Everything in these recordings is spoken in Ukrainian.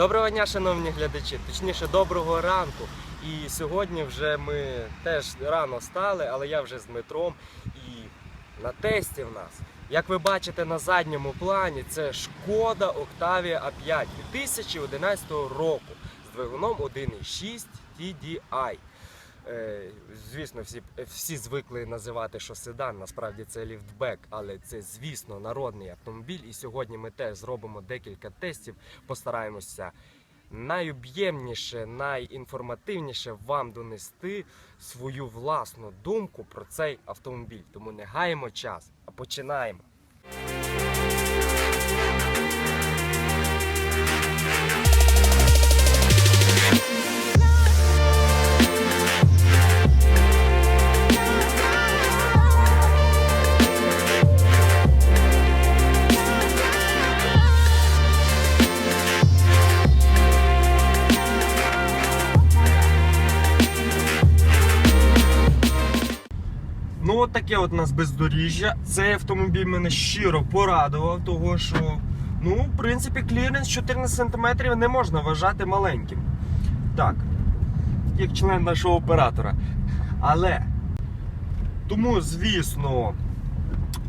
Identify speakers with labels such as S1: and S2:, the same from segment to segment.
S1: Доброго дня, шановні глядачі, точніше, доброго ранку. І сьогодні вже ми теж рано стали, але я вже з Дмитром. І на тесті в нас, як ви бачите на задньому плані, це Шкода Octavia A5 2011 року з двигуном 1.6 TDI. Е, Звісно, всі, всі звикли називати, що седан, насправді це ліфтбек, але це, звісно, народний автомобіль. І сьогодні ми теж зробимо декілька тестів, постараємося найоб'ємніше, найінформативніше вам донести свою власну думку про цей автомобіль. Тому не гаємо час, а починаємо. Таке от у нас бездоріжжя. Цей автомобіль мене щиро порадував, того що, ну, в принципі, кліренс 14 см не можна вважати маленьким. Так, як член нашого оператора. Але тому, звісно,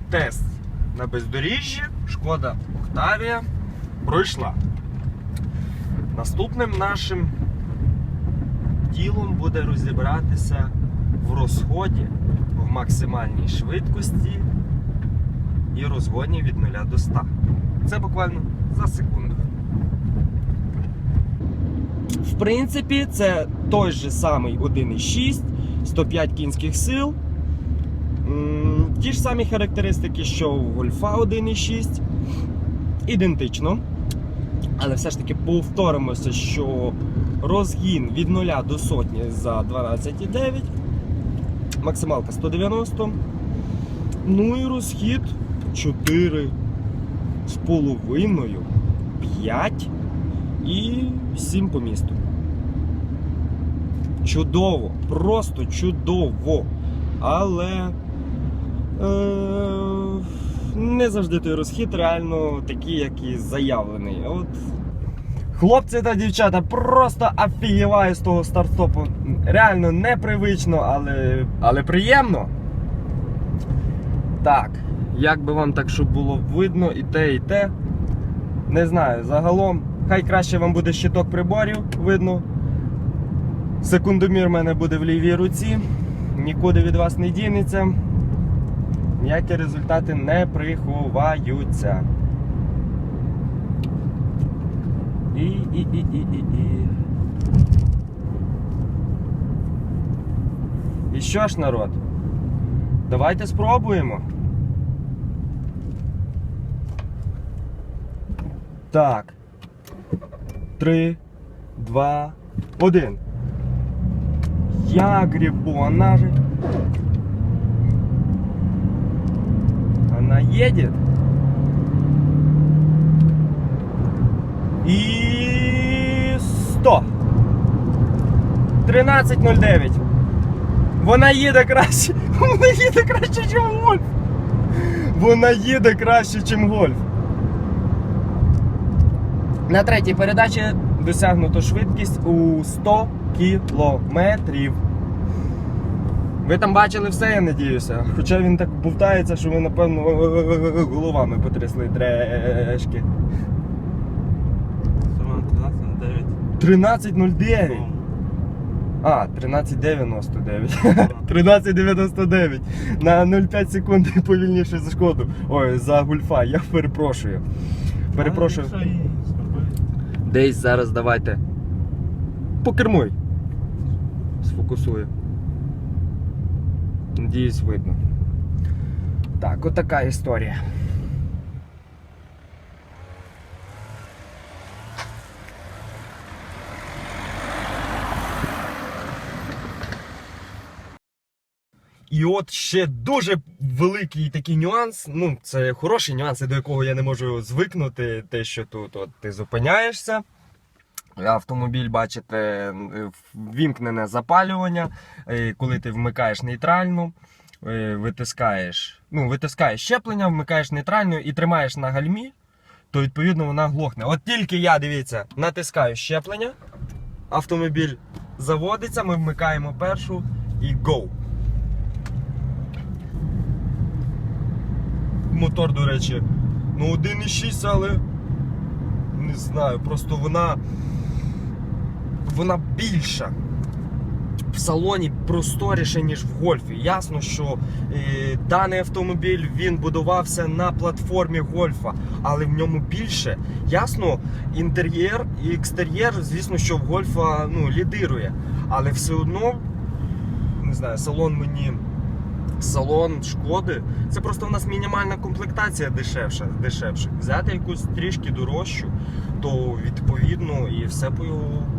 S1: тест на бездоріжжі шкода Октавія пройшла. Наступним нашим ділом буде розібратися в розході максимальній швидкості і розгоні від 0 до 100. Це буквально за секунду. В принципі, це той же самий 1,6, 105 кінських сил. Ті ж самі характеристики, що у Гольфа 1,6. Ідентично. Але все ж таки повторимося, що розгін від 0 до сотні за 12,9 максималка 190. Ну і розхід 4 з половиною, 5 і 7 по місту. Чудово, просто чудово. Але е, не завжди той розхід реально такий, як і заявлений. От Хлопці та дівчата просто офігіваю з того стартопу. Реально непривично, але, але приємно. Так, як би вам так, щоб було видно і те, і те. Не знаю, загалом, хай краще вам буде щиток приборів видно. Секундомір в мене буде в лівій руці, нікуди від вас не дінеться. Ніякі результати не приховаються. І, і, і, і, і, і. І що ж, народ? Давайте спробуємо. Так. Три, два, один. Я грибона же. Она едет. І 100. 13.09. Вона їде краще. Вона їде краще, ніж гольф. Вона їде краще, ніж гольф. На третій передачі досягнуто швидкість у 100 кілометрів. Ви там бачили все, я надіюся. Хоча він так бувтається, що ви, напевно, головами потрясли трешки. 13.09. А, 13.99. 13.99. На 0,5 секунд повільніше за шкоду. Ой, за гульфа. Я перепрошую. Перепрошую. Десь зараз давайте. Покермуй. Сфокусую. Надіюсь, видно. Так, отака історія. І от ще дуже великий такий нюанс. Ну, це хороший нюанс, до якого я не можу звикнути. Те, що тут от, ти зупиняєшся. Автомобіль, бачите, вімкнене запалювання. Е, Коли ти вмикаєш нейтральну, е, витискаєш, ну, витискаєш щеплення, вмикаєш нейтральну і тримаєш на гальмі. то відповідно вона глохне. От тільки я, дивіться, натискаю щеплення, автомобіль заводиться, ми вмикаємо першу і go. Мотор, до речі, ну 1,6, але не знаю, просто вона. Вона більша. В салоні просторіше, ніж в гольфі. Ясно, що е, даний автомобіль він будувався на платформі гольфа, але в ньому більше. Ясно, інтер'єр і екстер'єр, звісно, що в гольфа ну, лідирує. Але все одно, не знаю, салон мені. Салон шкоди. Це просто в нас мінімальна комплектація дешевша. дешевша. Взяти якусь трішки дорожчу, то відповідно і все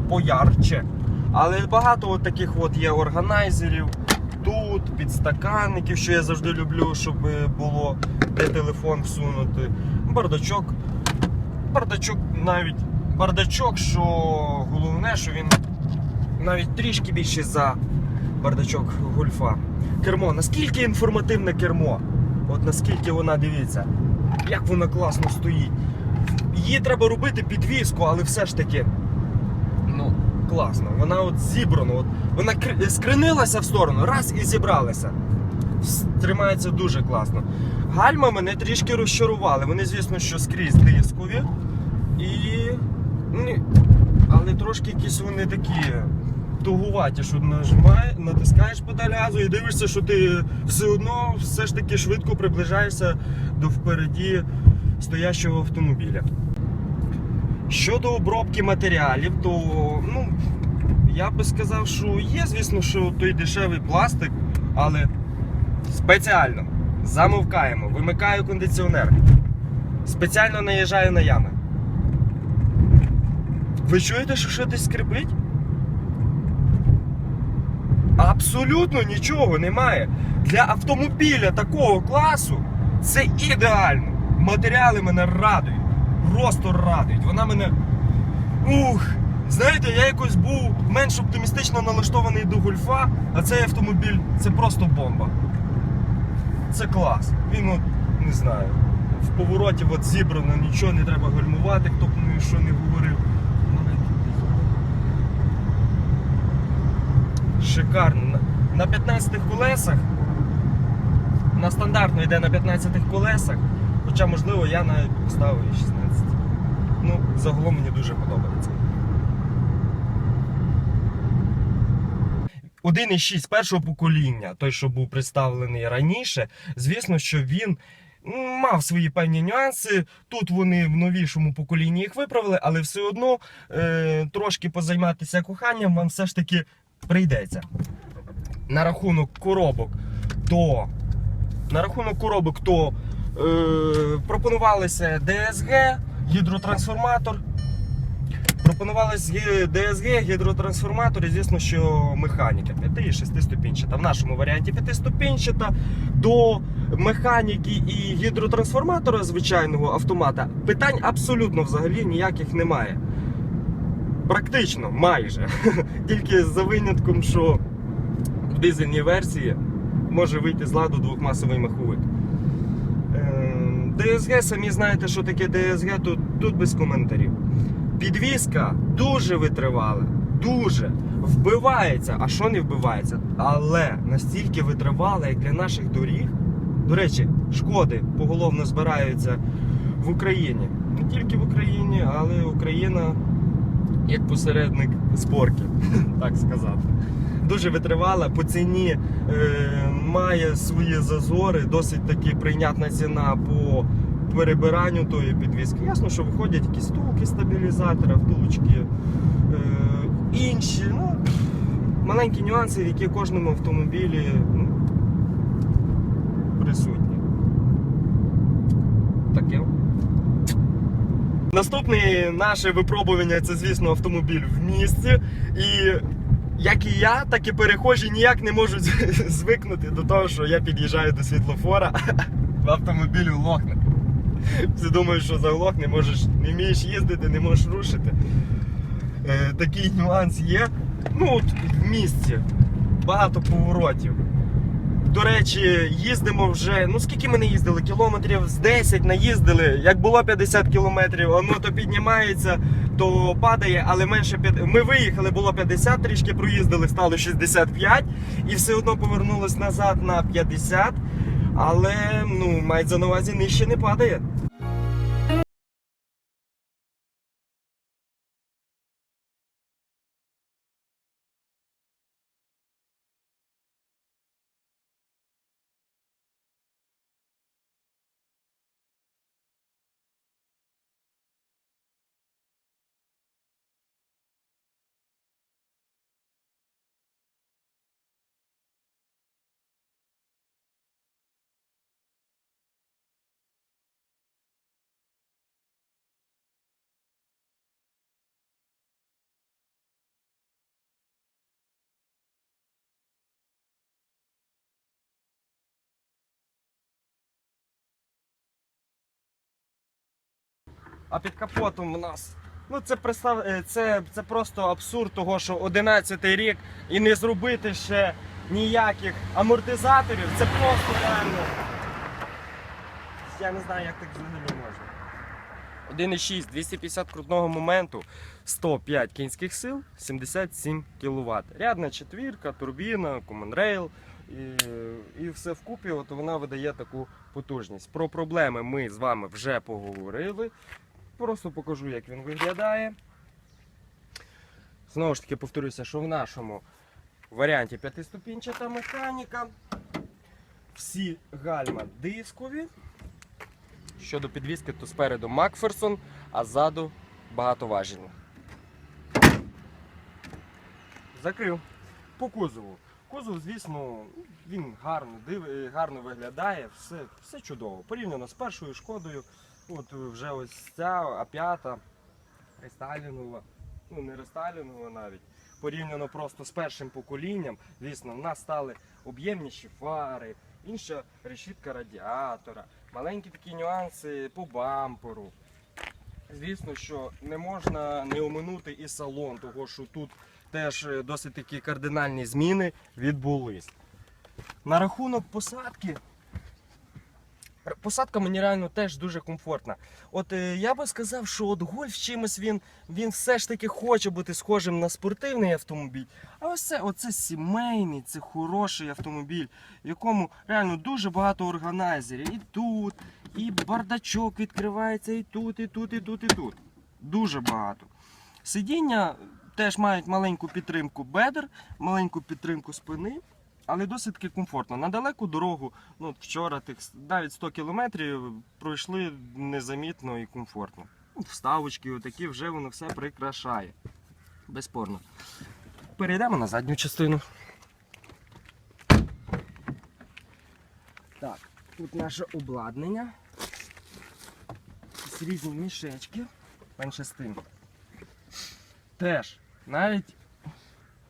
S1: поярче. Але багато от таких от є органайзерів. Тут підстаканників, що я завжди люблю, щоб було де телефон всунути. Бардачок. Бардачок навіть бардачок, що головне, що він навіть трішки більше за бардачок гольфа. Кермо, наскільки інформативне кермо? От наскільки вона дивіться, як вона класно стоїть. Її треба робити підвіску, але все ж таки. Ну, класно. Вона от зібрана. От, вона скринилася в сторону, раз і зібралася. Тримається дуже класно. Гальма мене трішки розчарували. Вони, звісно, що скрізь дискові. І. ну, Але трошки якісь вони такі тугуваті, що нажимає, натискаєш педаль газу і дивишся, що ти все одно все ж таки швидко приближаєшся до впереді стоящого автомобіля. Щодо обробки матеріалів, то ну, я би сказав, що є, звісно, що той дешевий пластик, але спеціально замовкаємо, вимикаю кондиціонер, спеціально наїжджаю на ями. Ви чуєте, що щось скрипить? Абсолютно нічого немає. Для автомобіля такого класу це ідеально. Матеріали мене радують. Просто радують. Вона мене. Ух! Знаєте, я якось був менш оптимістично налаштований до гольфа, а цей автомобіль це просто бомба. Це клас. Він от, не знаю, в повороті от зібрано, нічого не треба гальмувати, хто б ну, що не говорив. Шикарно. На- На 15 колесах. На стандартно йде на 15 колесах. Хоча, можливо, я навіть поставив і 16. Ну, загалом мені дуже подобається. 1.6 першого покоління, той, що був представлений раніше, звісно, що він мав свої певні нюанси. Тут вони в новішому поколінні їх виправили, але все одно е, трошки позайматися коханням вам все ж таки прийдеться. На рахунок коробок, то на рахунок коробок, то е, пропонувалися DSG, гідротрансформатор. Пропонувалися DSG, гідротрансформатор і, звісно, що механіка 5 і 6 ступінчата. В нашому варіанті 5 ступінчата до механіки і гідротрансформатора звичайного автомата питань абсолютно взагалі ніяких немає. Практично майже. Тільки за винятком, що в дизельній версії може вийти з ладу двохмасовий маховик. Ем, DSG, самі знаєте, що таке DSG, тут, тут без коментарів. Підвізка дуже витривала, дуже вбивається. А що не вбивається? Але настільки витривала, як для наших доріг. До речі, шкоди поголовно збираються в Україні. Не тільки в Україні, але Україна як посередник зборки, так сказати. Дуже витривала, по ціні е, має свої зазори, досить таки прийнятна ціна по перебиранню тої підвіски. Ясно, що виходять якісь втулки стабілізатора, втулочки е, інші. Ну, маленькі нюанси, які в кожному автомобілі ну, присутні. Таке. Наступне наше випробування це, звісно, автомобіль в місті. І як і я, так і перехожі ніяк не можуть звикнути до того, що я під'їжджаю до світлофора, в автомобілі лохне. Всі думають, що заглохне, можеш, не вмієш їздити, не можеш рушити. Е, такий нюанс є. Ну, от в місті багато поворотів. До речі, їздимо вже. Ну скільки ми не їздили? Кілометрів з 10 наїздили. Як було 50 кілометрів, воно то піднімається, то падає, але менше 5... Ми виїхали, було 50, трішки проїздили, стало 65 і все одно повернулось назад на 50. Але ну, мається на увазі нижче не падає. А під капотом у нас. Ну це представ... е, це, це просто абсурд того, що 11 рік і не зробити ще ніяких амортизаторів. Це просто реально. Я не знаю, як так взагалі можна. 1,6, 250 крутного моменту, 105 кінських сил, 77 кВт. Рядна четвірка, турбіна, Rail і, і все вкупі, от вона видає таку потужність. Про проблеми ми з вами вже поговорили. Просто покажу, як він виглядає. Знову ж таки, повторюся, що в нашому варіанті п'ятиступінчата механіка. Всі гальма дискові. Щодо підвіски, то спереду Макферсон, а ззаду багатоважільні. Закрив. По кузову. Кузов, звісно, він гарно, див... гарно виглядає, все, все чудово. Порівняно з першою шкодою. От вже ось ця А5 рестайлінгова, ну не рестайлінгова навіть. Порівняно просто з першим поколінням, звісно, в нас стали об'ємніші фари, інша решітка радіатора, маленькі такі нюанси по бамперу. Звісно, що не можна не оминути і салон, того що тут теж е, досить такі кардинальні зміни відбулись. На рахунок посадки. Посадка мені реально теж дуже комфортна. От е, я би сказав, що от гольф чимось він, він все ж таки хоче бути схожим на спортивний автомобіль. А ось це, оце сімейний, це хороший автомобіль, в якому реально дуже багато органайзерів. І тут, і бардачок відкривається, і тут, і тут, і тут, і тут. Дуже багато. Сидіння теж мають маленьку підтримку бедер, маленьку підтримку спини. Але досить таки комфортно. На далеку дорогу, ну вчора тих навіть 100 кілометрів пройшли незамітно і комфортно. Ну, Вставочки отакі вже воно все прикрашає. Безспорно. Перейдемо на задню частину. Так, тут наше обладнання. Якісь різні мішечки. Менше з тим. Теж, навіть,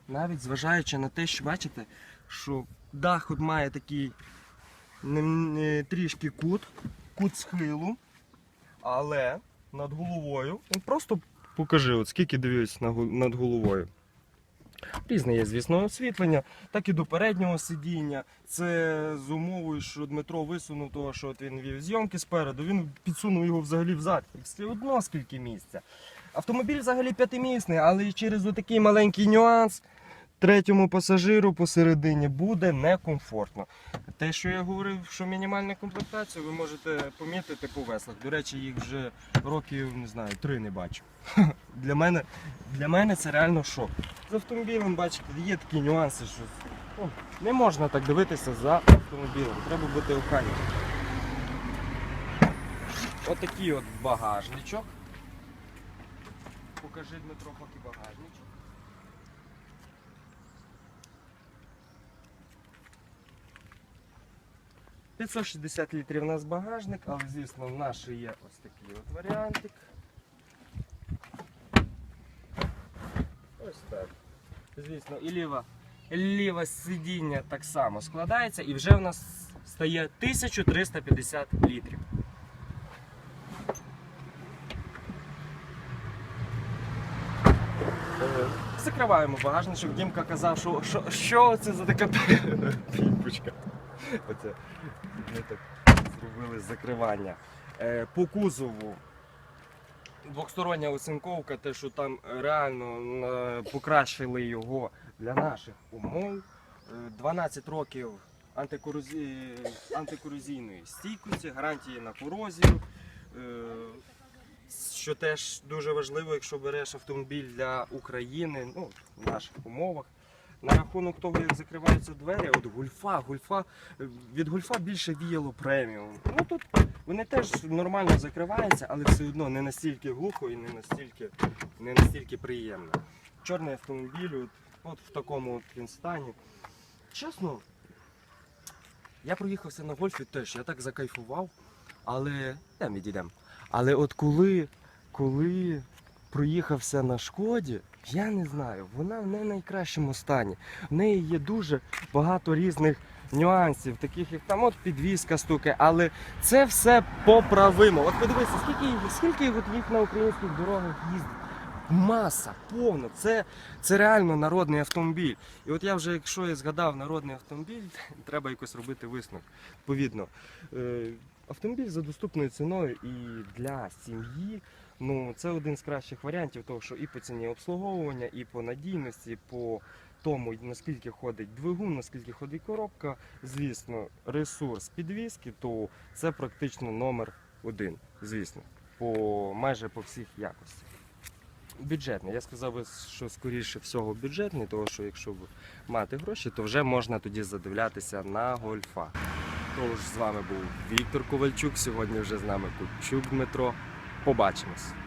S1: навіть зважаючи на те, що бачите, що дах от має такий трішки кут, кут схилу, але над головою. Ну, просто покажи, от скільки дивлюсь над головою. Різне є, звісно, освітлення, так і до переднього сидіння. Це з умовою, що Дмитро висунув того, що от він вів зйомки спереду, він підсунув його взагалі взад. І одно скільки місця. Автомобіль взагалі п'ятимісний, але через отакий маленький нюанс третьому пасажиру посередині буде некомфортно. Те, що я говорив, що мінімальна комплектація, ви можете помітити по веслах. До речі, їх вже років не знаю, три не бачу. Для мене, для мене це реально шок. З автомобілем, бачите, є такі нюанси, що ну, не можна так дивитися за автомобілем. Треба бути охайним. Отакий от багажничок. Покажи Дмитро, поки багажничок. – 560 літрів у нас багажник, але звісно в нас є ось такий от варіантик. Ось так. Звісно, і ліва, ліве сидіння так само складається і вже в нас стає 1350 літрів. Закриваємо багажничок. Дімка казав, що, що, що це за така пімпочка. Оце ми так зробили закривання. Е, По кузову двохстороння оцинковка, те, що там реально е, покращили його для наших умов. Е, 12 років антикорозі... антикорозійної стійкості, гарантії на корозію. Е, Що теж дуже важливо, якщо береш автомобіль для України, ну, в наших умовах. На рахунок того, як закриваються двері, от гульфа, гульфа, е, від гульфа більше віяло преміум. Ну тут вони теж нормально закриваються, але все одно не настільки глухо і не настільки, не настільки приємно. Чорний автомобіль, от, от в такому от стані. Чесно, я проїхався на гольфі теж, я так закайфував, але там відійдемо. Але от коли, коли проїхався на шкоді, я не знаю, вона в не найкращому стані. В неї є дуже багато різних нюансів, таких як там от підвізка стукає, але це все поправимо. От подивися, скільки, скільки от їх на українських дорогах їздить. Маса, повно. Це, це реально народний автомобіль. І от я вже, якщо я згадав народний автомобіль, треба якось робити висновок. Відповідно, е, автомобіль за доступною ціною і для сім'ї. Ну, це один з кращих варіантів, того, що і по ціні обслуговування, і по надійності, по тому, наскільки ходить двигун, наскільки ходить коробка. Звісно, ресурс підвіски, то це практично номер один, звісно, по майже по всіх якостях. Бюджетний. Я сказав би, що скоріше всього бюджетний, тому що якщо мати гроші, то вже можна тоді задивлятися на гольфа. Тож з вами був Віктор Ковальчук. Сьогодні вже з нами Кучук Дмитро. Pobatimus.